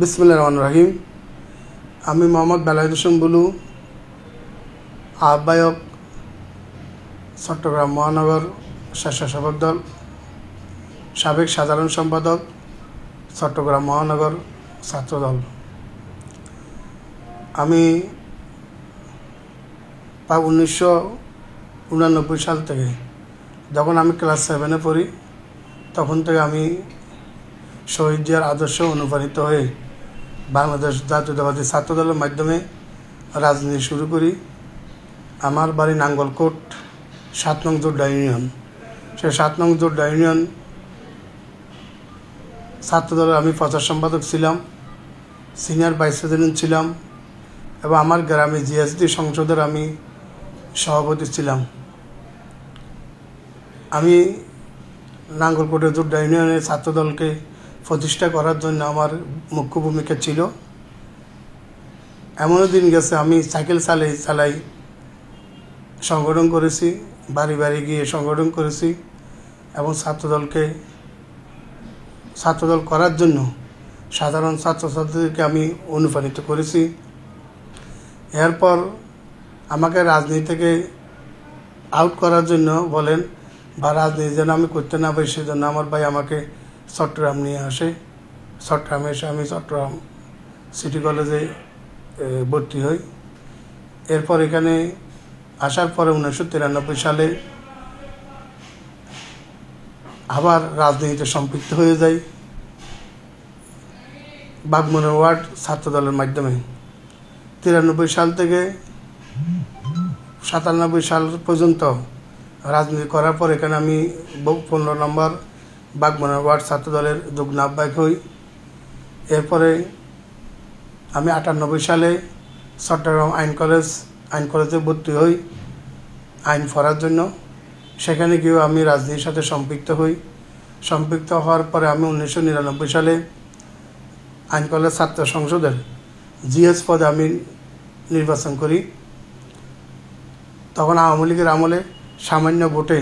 বিসমুল্লাহ রহমান রহিম। আমি মোহাম্মদ বেলায়ত হোসেন বুলু, আহ্বায়ক চট্টগ্রাম মহানগর স্বেচ্ছাসেবক দল, সাবেক সাধারণ সম্পাদক চট্টগ্রাম মহানগর ছাত্রদল। আমি উনিশশো উনানব্বই সাল থেকে যখন আমি ক্লাস সেভেনে পড়ি, তখন থেকে আমি শহীদ জিয়ার আদর্শ অনুপ্রাণিত হয়ে বাংলাদেশ জাতীয়তাবাদী ছাত্র দলের মাধ্যমে রাজনীতি শুরু করি। আমার বাড়ি নাঙ্গলকোট, সাত নং জোড্ডা ইউনিয়ন। সেই সাত নং জোড্ডা ইউনিয়ন ছাত্র দলের আমি প্রচার সম্পাদক ছিলাম, সিনিয়র ভাইস প্রেসিডেন্ট ছিলাম এবং আমার গ্রামে জিএসডি সংসদের আমি সভাপতি ছিলাম। আমি নাঙ্গলকোটে জোড্ডা ইউনিয়নের ছাত্রদলকে প্রতিষ্ঠা করার জন্য আমার মুখ্য ভূমিকা ছিল। এমনও দিন গেছে, আমি সাইকেল চালাই চালাই সংগঠন করেছি, বাড়ি বাড়ি গিয়ে সংগঠন করেছি এবং ছাত্রদলকে, ছাত্রদল করার জন্য সাধারণ ছাত্রছাত্রীদেরকে আমি অনুপ্রাণিত করেছি। এরপর আমাকে রাজনীতি থেকে আউট করার জন্য বলেন, বা রাজনীতি যেন আমি করতে না পারি, সেজন্য আমার ভাই আমাকে চট্টগ্রাম নিয়ে আসে। চট্টগ্রামে এসে আমি চট্টগ্রাম সিটি কলেজে ভর্তি হই। এরপর এখানে আসার পরে উনিশশো তিরানব্বই সালে আবার রাজনীতিতে সম্পৃক্ত হয়ে যাই। বাগমনের ওয়ার্ড ছাত্রদলের মাধ্যমে। তিরানব্বই সাল থেকে সাতানব্বই সাল পর্যন্ত রাজনীতি করার পর এখানে আমি পনেরো নম্বর বাগমনের ওয়ার্ড ছাত্রদলের যুগ্ম আহ্বায়ক হই। এরপরে আমি আটানব্বই সালে চট্টগ্রাম আইন কলেজ, আইন কলেজে ভর্তি হই, আইন পড়ার জন্য। সেখানে গিয়েও আমি রাজনীতির সাথে সম্পৃক্ত হই। সম্পৃক্ত হওয়ার পরে আমি উনিশশো নিরানব্বই সালে আইন কলেজ ছাত্র সংসদের জিএস পদে আমি নির্বাচন করি। তখন আওয়ামী লীগের আমলে সামান্য ভোটে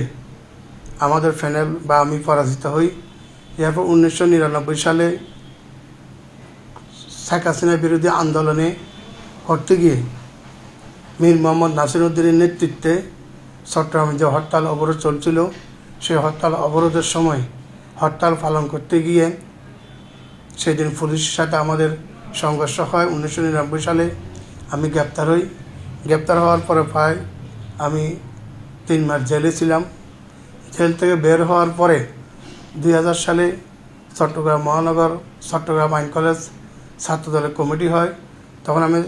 আমাদের প্যানেল বা আমি পরাজিত হই। এরপর উনিশশো নিরানব্বই সালে শেখ হাসিনার বিরোধী আন্দোলনে করতে গিয়ে মীর মোহাম্মদ নাসির উদ্দিনের নেতৃত্বে চট্টগ্রামে যে হরতাল অবরোধ চলছিল, সেই হরতাল অবরোধের সময় হরতাল পালন করতে গিয়ে সেদিন পুলিশের সাথে আমাদের সংঘর্ষ হয়। উনিশশো নিরানব্বই সালে আমি গ্রেপ্তার হই। গ্রেপ্তার হওয়ার পরে প্রায় আমি তিন মাস জেলে ছিলাম। জেল থেকে বের হওয়ার পরে দুই হাজার সালে চট্টগ্রাম মহানগর, চট্টগ্রাম আইন কলেজ ছাত্রদলের কমিটি হয়। তখন আমি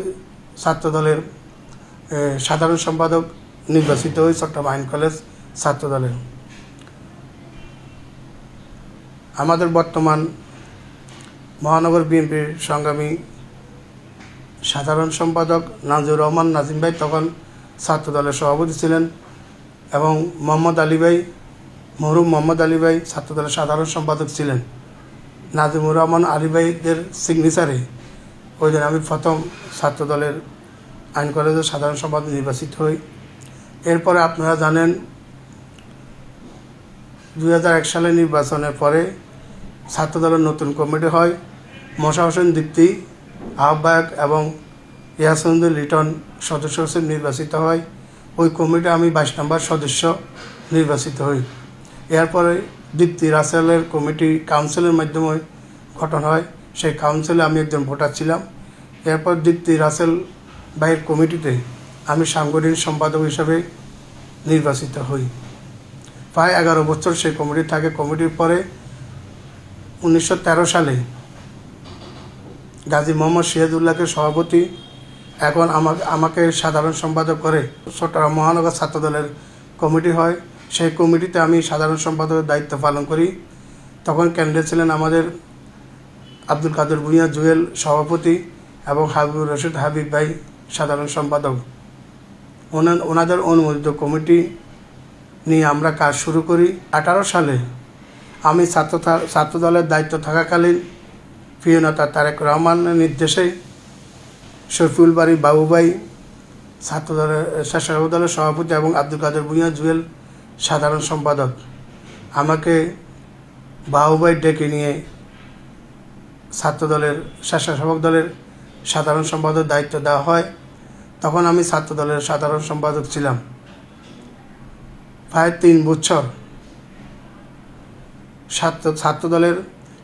ছাত্রদলের সাধারণ সম্পাদক নির্বাচিত হই চট্টগ্রাম আইন কলেজ ছাত্রদলের আমাদের বর্তমান মহানগর বিএনপির সংগ্রামী সাধারণ সম্পাদক নাজির রহমান নাজিম ভাই তখন ছাত্রদলের সভাপতি ছিলেন এবং মোহাম্মদ আলী ভাই মহরুম মোহাম্মদ আলী ভাই ছাত্রদলের সাধারণ সম্পাদক ছিলেন। নাজিমুর রহমান আলী ভাইদের সিগনেচারে ওই দিন আমি প্রথম ছাত্রদলের আইন কলেজের সাধারণ সম্পাদক নির্বাচিত হই। এরপরে আপনারা জানেন, দুই এক সালে নির্বাচনের পরে ছাত্রদলের নতুন কমিটি হয়। মশা হোসেন দীপ্তি, আহ্বায়ক এবং ইয়াসুন্দর লিটন সদস্য হিসেবে নির্বাচিত হয়। ওই কমিটি আমি বাইশ নম্বর সদস্য নির্বাচিত হই। এরপরে দীপ্তি রাসেলের কমিটি কাউন্সিলের মাধ্যমে গঠন হয়। সেই কাউন্সিলে আমি একজন ভোটার ছিলাম। এরপর দীপ্তি রাসেল ভাইয়ের কমিটিতে আমি সাংগঠনিক সম্পাদক হিসাবে নির্বাচিত হই। প্রায় এগারো বছর সেই কমিটি থাকে। কমিটির পরে উনিশশো তেরো সালে গাজী মোহাম্মদ সিরাজউল্লাহকে সভাপতি, এখন আমাকে আমাকে সাধারণ সম্পাদক করে চট্টগ্রাম মহানগর ছাত্রদলের কমিটি হয়। সেই কমিটিতে আমি সাধারণ সম্পাদকের দায়িত্ব পালন করি। তখন ক্যান্ডিডেট ছিলেন আমাদের আব্দুল কাদের ভুঁইয়া, জুয়েল সভাপতি এবং হাবিবুর রশিদ হাবিব ভাই, সাধারণ সম্পাদক। ওনা- ওনাদের অনুমোদিত কমিটি নিয়ে আমরা কাজ শুরু করি। আঠারো সালে আমি ছাত্র থা- ছাত্রদলের দায়িত্ব থাকাকালীন প্রিয় নেতা তারেক রহমানের নির্দেশে শফিউল বাড়ি বাবুবাই ছাত্রদলের দলের সভাপতি এবং আব্দুল কাদের ভুঁইয়া, জুয়েল সাধারণ সম্পাদক, আমাকে বাবুভাই ডেকে নিয়ে ছাত্রদলের স্বেচ্ছাসেবক দলের সাধারণ সম্পাদক দায়িত্ব দেওয়া হয়। তখন আমি ছাত্রদলের সাধারণ সম্পাদক ছিলাম। প্রায় তিন বছর ছাত্র, ছাত্রদলের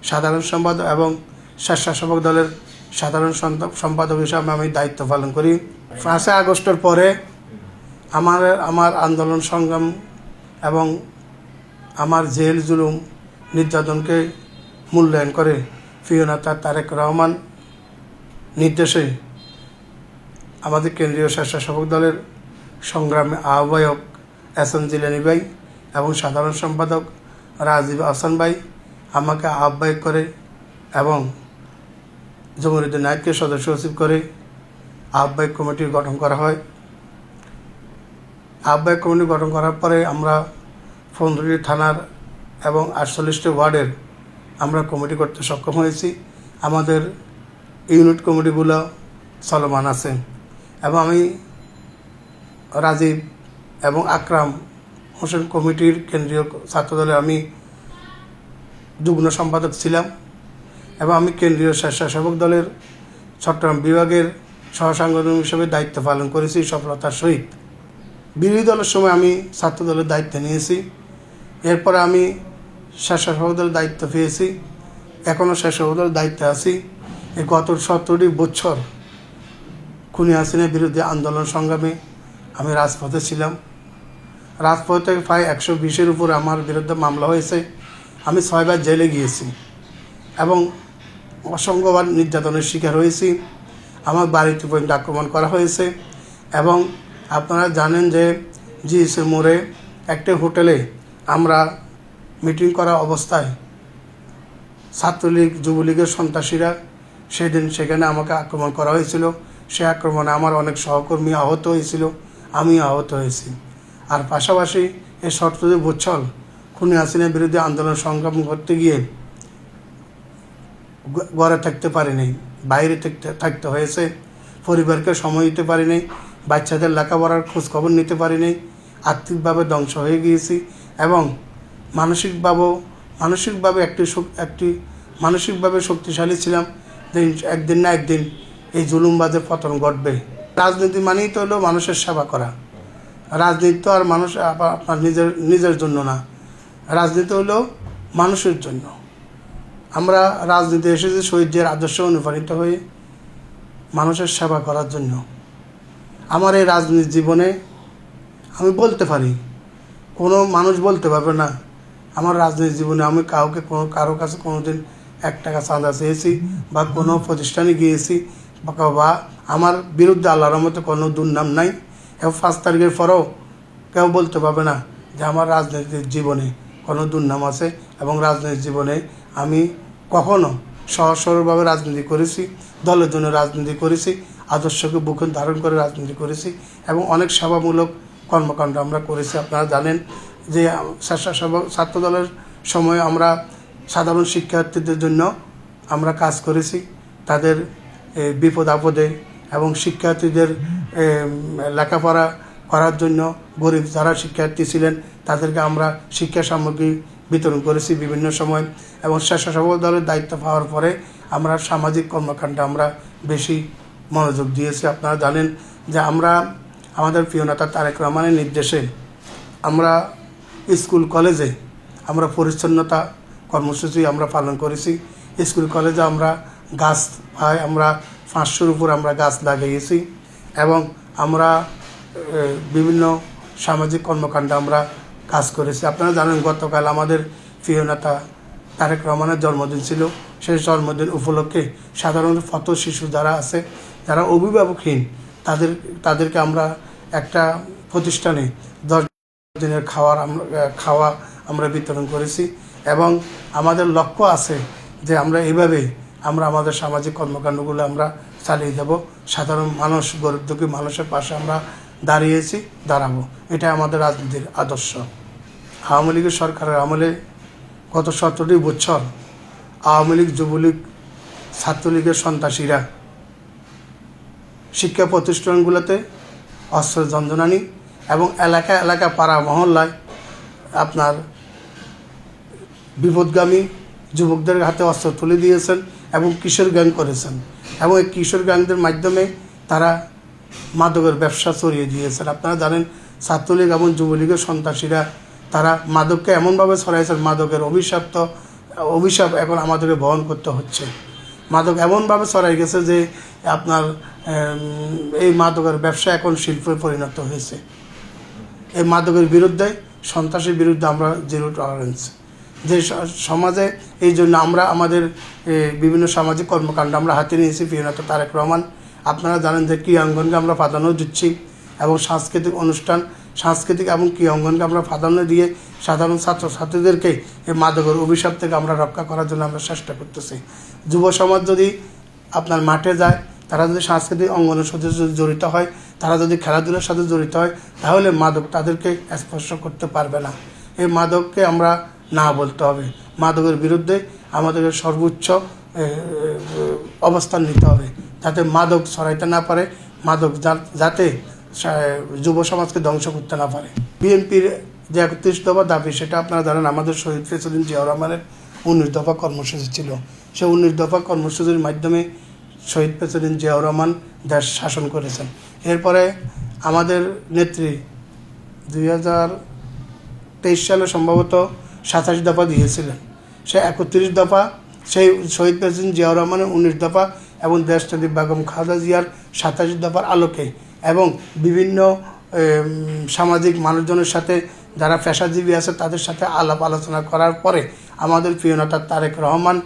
সাধারণ সম্পাদক এবং স্বেচ্ছাসেবক দলের সাধারণ সম্পাদক হিসাবে আমি দায়িত্ব পালন করি। পাঁচই আগস্টের পরে আমার আমার আন্দোলন সংগ্রাম এবং আমার জেল জুলুম নির্যাতনকে মূল্যায়ন করে প্রিয়নাথা তারেক রহমান নির্দেশে আমাদের কেন্দ্রীয় স্বেচ্ছাসেবক দলের সংগ্রামী আহ্বায়ক এস এম জিলানি ভাই এবং সাধারণ সম্পাদক রাজীব আহসান ভাই আমাকে আহ্বায়ক করে এবং জমরুদ্দিন নায়ককে সদস্য সচিব করে আহ্বায়ক কমিটি গঠন করা হয়। আহ্বায়ক কমিটি গঠন করার পরে আমরা ফন্দুরি থানার এবং আটচল্লিশটি ওয়ার্ডের আমরা কমিটি করতে সক্ষম হয়েছি। আমাদের ইউনিট কমিটিগুলো চলমান আছে। এবং আমি রাজীব এবং আকরাম হোসেন কমিটির কেন্দ্রীয় ছাত্রদলে আমি যুগ্ম সম্পাদক ছিলাম এবং আমি কেন্দ্রীয় স্বেচ্ছাসেবক দলের চট্টগ্রাম বিভাগের সহসাংগঠন হিসেবে দায়িত্ব পালন করেছি সফলতার সহিত। বিরোধী দলের সময় আমি ছাত্র দলের দায়িত্ব নিয়েছি। এরপরে আমি স্বেচ্ছাসেবক দলের দায়িত্ব পেয়েছি। এখনও স্বেচ্ছাসেবক দলের দায়িত্বে আছি। এই গত সতেরোটি বছর খুনি হাসিনের বিরুদ্ধে আন্দোলন সংগ্রামে আমি রাজপথে ছিলাম। রাজপথে প্রায় একশো বিশের উপর আমার বিরুদ্ধে মামলা হয়েছে। আমি ছয়বার জেলে গিয়েছি এবং অসংখ্যবার নির্যাতনের শিকার হয়েছি। আমার বাড়িতে পর্যন্ত আক্রমণ করা হয়েছে এবং আপনারা জানেন যে জিএসএ মোড়ে একটি হোটেলে আমরা মিটিং করা অবস্থায় ছাত্রলীগ, যুবলীগের সন্ত্রাসীরা সেদিন সেখানে আমাকে আক্রমণ করা হয়েছিল। সে আক্রমণে আমার অনেক সহকর্মী আহত হয়েছিল, আমি আহত হয়েছি। আর পাশাপাশি এই সতেরো বছর খুনি হাসিনের বিরুদ্ধে আন্দোলন সংগ্রাম করতে গিয়ে ঘরে থাকতে পারিনি, বাইরে থাকতে থাকতে হয়েছে, পরিবারকে সময় দিতে পারিনি। বাচ্চাদের লেখাপড়ার খোঁজ খবর নিতে পারিনি, আর্থিকভাবে ধ্বংস হয়ে গিয়েছি এবং মানসিকভাবেও, মানসিকভাবে একটি একটি মানসিকভাবে শক্তিশালী ছিলাম। একদিন না একদিন এই জুলুমবাদের পতন ঘটবে। রাজনীতি মানেই তো হলো মানুষের সেবা করা। রাজনীতি তো আর মানুষ আপনার নিজের নিজের জন্য না। রাজনীতি হলো মানুষের জন্য। আমরা রাজনীতি এসেছি শহীদদের আদর্শ অনুপ্রাণিত হয়ে মানুষের সেবা করার জন্য। আমার এই রাজনীতি জীবনে আমি বলতে পারি, কোনো মানুষ বলতে পারবে না, আমার রাজনীতি জীবনে আমি কাউকে কোনো, কারও কাছে কোনো দিন এক টাকা চাঁদা চেয়েছি বা কোনো প্রতিষ্ঠানে গিয়েছি বা বা আমার বিরুদ্ধে আল্লাহর মতো কোনো দুর্নাম নাই এবং পাঁচ তারিখের পরেও কেউ বলতে পারবে না যে আমার রাজনীতির জীবনে কোনো দুর্নাম আছে এবং রাজনীতির জীবনে আমি কখনো সহজ সরলভাবে রাজনীতি করেছি, দলের জন্য রাজনীতি করেছি আদর্শকে বুকে ধারণ করে রাজনীতি করেছি এবং অনেক সেবামূলক কর্মকাণ্ড আমরা করেছি। আপনারা জানেন যে ছাত্র দলের সময় আমরা সাধারণ শিক্ষার্থীদের জন্য আমরা কাজ করেছি। তাদের বিপদ আপদে এবং শিক্ষার্থীদের লেখাপড়া করার জন্য গরিব যারা শিক্ষার্থী ছিলেন, তাদেরকে আমরা শিক্ষা সামগ্রী বিতরণ করেছি বিভিন্ন সময় এবং স্বেচ্ছাসেবক দলের দায়িত্ব পাওয়ার পরে আমরা সামাজিক কর্মকাণ্ডে আমরা বেশি মনোযোগ দিয়েছি। আপনারা জানেন যে আমরা, আমাদের প্রিয় নেতা তারেক রহমানের নির্দেশে আমরা স্কুল কলেজে আমরা পরিচ্ছন্নতা কর্মসূচি আমরা পালন করেছি। স্কুল কলেজে আমরা গাছ প্রায় আমরা পাঁচশোর উপর আমরা গাছ লাগিয়েছি এবং আমরা বিভিন্ন সামাজিক কর্মকাণ্ডে আমরা কাজ করেছি। আপনারা জানেন গতকাল আমাদের প্রিয় নেতা তারেক রহমানের জন্মদিন ছিল। সেই জন্মদিন উপলক্ষে সাধারণত ফত শিশু যারা আছে যারা অভিভাবকহীন। তাদের, তাদেরকে আমরা একটা প্রতিষ্ঠানে দশ দিনের খাওয়ার আমরা, খাওয়া আমরা বিতরণ করেছি এবং আমাদের লক্ষ্য আছে যে আমরা এইভাবে আমরা আমাদের সামাজিক কর্মকাণ্ডগুলো আমরা চালিয়ে যাব সাধারণ মানুষ গরিব দুঃখী মানুষের পাশে আমরা দাঁড়িয়েছি, দাঁড়াবো। এটা আমাদের রাজনীতির আদর্শ। আওয়ামী লীগের সরকারের আমলে গত সতেরোটি বছর আওয়ামী লীগ, যুবলীগ, ছাত্রলীগের সন্ত্রাসীরা শিক্ষা প্রতিষ্ঠানগুলোতে অস্ত্র যন্ত্রণানি এবং এলাকা এলাকা পাড়া মহল্লায় আপনার বিপদগামী যুবকদের হাতে অস্ত্র তুলে দিয়েছেন এবং কিশোর গ্যাং করেছেন এবং এই কিশোর গ্যাংদের মাধ্যমে তারা মাদকের ব্যবসা ছড়িয়ে দিয়েছেন। আপনারা জানেন, ছাত্রলীগ এবং যুবলীগের সন্ত্রাসীরা, তারা মাদককে এমনভাবে ছড়াইছেন, মাদকের অভিশাপ্ত, অভিশাপ এখন আমাদেরকে বহন করতে হচ্ছে। মাদক এমনভাবে ছড়াই গেছে যে আপনার এই মাদকের ব্যবসা এখন শিল্পে পরিণত হয়েছে। এই মাদকের বিরুদ্ধে, সন্ত্রাসের বিরুদ্ধে আমরা জিরো টলারেন্স যে সমাজে এই জন্য আমরা আমাদের বিভিন্ন সামাজিক কর্মকাণ্ড আমরা হাতে নিয়েছি প্রিয়নাথ তারেক রহমান। আপনারা জানেন যে ক্রিয়াঙ্গনকে আমরা প্রাধান্য দিচ্ছি এবং সাংস্কৃতিক অনুষ্ঠান, সাংস্কৃতিক এবং ক্রিয়াঙ্গনকে আমরা প্রাধান্য দিয়ে সাধারণ ছাত্রছাত্রীদেরকে এই মাদকের অভিশাপ থেকে আমরা রক্ষা করার জন্য আমরা চেষ্টা করতেছি। যুব সমাজ যদি আপনার মাঠে যায় তারা যদি সাংস্কৃতিক অঙ্গনের সাথে জড়িত হয়, তারা যদি খেলাধুলার সাথে জড়িত হয়, তাহলে মাদক তাদেরকে স্পর্শ করতে পারবে না। এই মাদককে আমরা না বলতে হবে। মাদকের বিরুদ্ধে আমাদের সর্বোচ্চ অবস্থান নিতে হবে। যাতে মাদক ছড়াইতে না পারে, মাদক যাতে যুব সমাজকে ধ্বংস করতে না পারে। বিএনপির যে একত্রিশ দফা দাবি, সেটা আপনারা জানেন, আমাদের শহীদ প্রেসিডেন্ট জিয়াউর রহমানের উনিশ দফা কর্মসূচি ছিল। সে উনিশ দফা কর্মসূচির মাধ্যমে শহীদ প্রেসিডেন্ট জিয়াউর রহমান দেশ শাসন করেছেন। এরপরে আমাদের নেত্রী দুই হাজার তেইশ সালে সম্ভবত সাতাশ দফা দিয়েছিলেন। সে একত্রিশ দফা, সেই শহীদ প্রেসিডেন্ট জিয়াউর রহমানের উনিশ দফা এবং দেশনেত্রী বেগম খালেদা জিয়ার সাতাশ দফার আলোকে এবং বিভিন্ন সামাজিক মানুষজনের সাথে যারা পেশাজীবী আছে তাদের সাথে আলাপ আলোচনা করার পরে আমাদের প্রিয় নেতা তারেক রহমান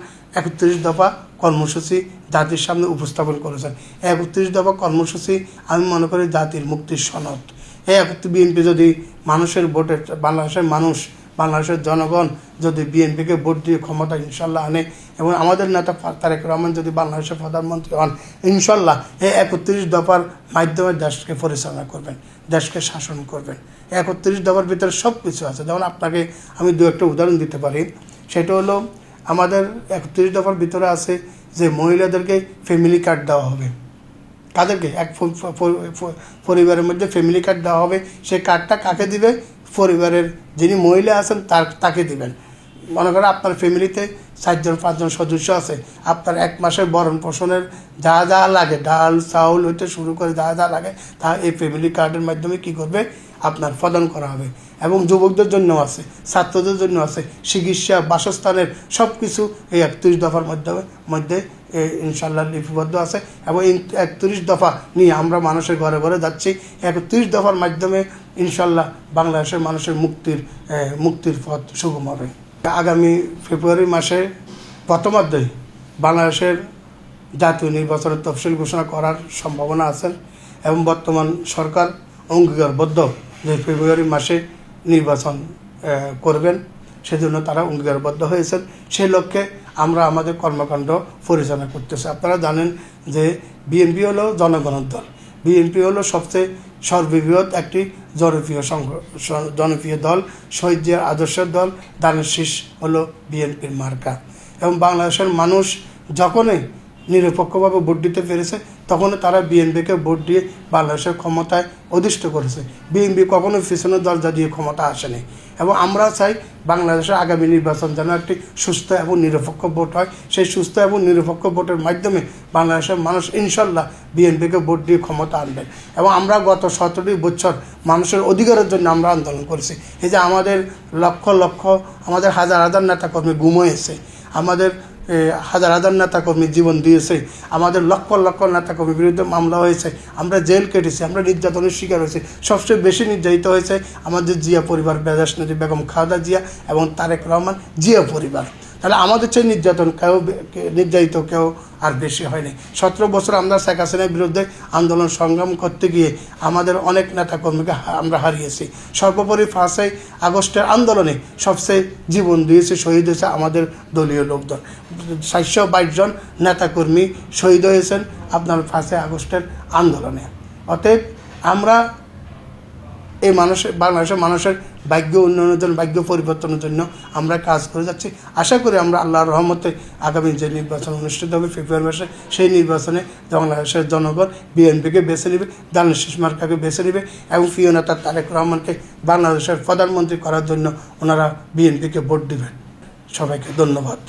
একত্রিশ দফা কর্মসূচি জাতির সামনে উপস্থাপন করেছেন। একত্রিশ দফা কর্মসূচি আমি মনে করি জাতির মুক্তির সনদ। এই একত্রিশ বিএনপি যদি মানুষের ভোটে, বাংলাদেশের মানুষ, বাংলাদেশের জনগণ যদি বিএনপিকে ভোট দিয়ে ক্ষমতা ইনশাল্লাহ আনে এবং আমাদের নেতা তারেক রহমান যদি বাংলাদেশের প্রধানমন্ত্রী হন, ইনশাল্লাহ এই একত্রিশ দফার মাধ্যমে দেশকে পরিচালনা করবেন, দেশকে শাসন করবেন। একত্রিশ দফার ভিতরে সব কিছু আছে। যেমন আপনাকে আমি দু একটা উদাহরণ দিতে পারি। সেটা হলো আমাদের একত্রিশ দফার ভিতরে আছে যে মহিলাদেরকে ফ্যামিলি কার্ড দেওয়া হবে। তাদেরকে এক পরিবারের মধ্যে ফ্যামিলি কার্ড দেওয়া হবে। সেই কার্ডটা কাকে দিবে? পরিবারের যিনি মহিলা আছেন তার, তাকে দিবেন। মনে করেন আপনার ফ্যামিলিতে চারজন, পাঁচজন সদস্য আছে। আপনার এক মাসের ভরণ পোষণের যা যা লাগে, ডাল, চাউল হইতে শুরু করে যা যা লাগে, তা এই ফ্যামিলি কার্ডের মাধ্যমে কি করবে? আপনার প্রদান করা হবে। এবং যুবকদের জন্য আছে, ছাত্রদের জন্য আছে, চিকিৎসা, বাসস্থানের সব কিছু এই একত্রিশ দফার মাধ্যমে, মধ্যে ইনশাল্লাহ লিপিবদ্ধ আছে। এবং একত্রিশ দফা নিয়ে আমরা মানুষের ঘরে ঘরে যাচ্ছি। একত্রিশ দফার মাধ্যমে ইনশাল্লাহ বাংলাদেশের মানুষের মুক্তির মুক্তির পথ সুগম হবে। আগামী ফেব্রুয়ারি মাসে প্রথমার্ধে বাংলাদেশের জাতীয় নির্বাচনের তফসিল ঘোষণা করার সম্ভাবনা আছে। এবং বর্তমান সরকার অঙ্গীকারবদ্ধ। যে ফেব্রুয়ারি মাসে নির্বাচন করবেন। সেজন্য তারা অঙ্গীকারবদ্ধ হয়েছেন। সেই লক্ষ্যে আমরা আমাদের কর্মকাণ্ড পরিচালনা করতেছি। আপনারা জানেন যে বিএনপি হলো জনগণের দল। বিএনপি হলো সবচেয়ে সর্ববৃহৎ একটি জনপ্রিয় সংঘ জনপ্রিয় দল। শহীদ জিয়ার আদর্শের দল দানের শীষ হলো বিএনপির মার্কা। এবং বাংলাদেশের মানুষ যখনই নিরপেক্ষভাবে ভোট দিতে পেরেছে তখনই তারা বিএনপিকে ভোট দিয়ে বাংলাদেশের ক্ষমতায় অধিষ্ঠ করেছে। বিএনপি কখনো পিছনের দরজা দিয়ে ক্ষমতা আসেনি এবং আমরা চাই বাংলাদেশের আগামী নির্বাচন যেন একটি সুস্থ এবং নিরপেক্ষ ভোট হয়। সেই সুস্থ এবং নিরপেক্ষ ভোটের মাধ্যমে বাংলাদেশের মানুষ ইনশাল্লাহ বিএনপিকে ভোট দিয়ে ক্ষমতা আনবেন এবং আমরা গত সতেরোটি বছর মানুষের অধিকারের জন্য আমরা আন্দোলন করেছি। এই যে আমাদের লক্ষ লক্ষ, আমাদের হাজার হাজার নেতাকর্মী গুম হয়েছে আমাদের হাজার হাজার নেতাকর্মী জীবন দিয়েছে। আমাদের লক্ষ লক্ষ নেতাকর্মীর বিরুদ্ধে মামলা হয়েছে। আমরা জেল কেটেছি, আমরা নির্যাতনের শিকার হয়েছি। সবচেয়ে বেশি নির্যাতিত হয়েছে আমাদের জিয়া পরিবার বেদাস নদী বেগম খাওদা জিয়া এবং তারেক রহমান, জিয়া পরিবার। তাহলে আমাদের চেয়ে নির্যাতন কেউ নির্যাতিত কেউ আর বেশি হয়নি। সতেরো বছর আমরা শেখ হাসিনার বিরুদ্ধে আন্দোলন সংগ্রাম করতে গিয়ে আমাদের অনেক নেতাকর্মীকে আমরা হারিয়েছি। সর্বোপরি পাঁচই আগস্টের আন্দোলনে সবচেয়ে জীবন দিয়েছে, শহীদ হয়েছে আমাদের দলীয় লোকজন। চারশো বাইশ জন নেতাকর্মী শহীদ হয়েছেন আপনার পাঁচই আগস্টের আন্দোলনে। অতএব আমরা এই মানুষের, বাংলাদেশের মানুষের ভাগ্য উন্নয়নের জন্য, ভাগ্য পরিবর্তনের জন্য আমরা কাজ করে যাচ্ছি। আশা করি আমরা আল্লাহর রহমতে আগামী যে নির্বাচন অনুষ্ঠিত হবে ফেব্রুয়ারি মাসে, সেই নির্বাচনে বাংলাদেশের জনগণ বিএনপিকে বেছে নেবে দানের শেষ মার্কাকে বেছে নেবে এবং প্রিয় নেতা তারেক রহমানকে বাংলাদেশের প্রধানমন্ত্রী করার জন্য ওনারা বিএনপিকে ভোট দিবেন। সবাইকে ধন্যবাদ।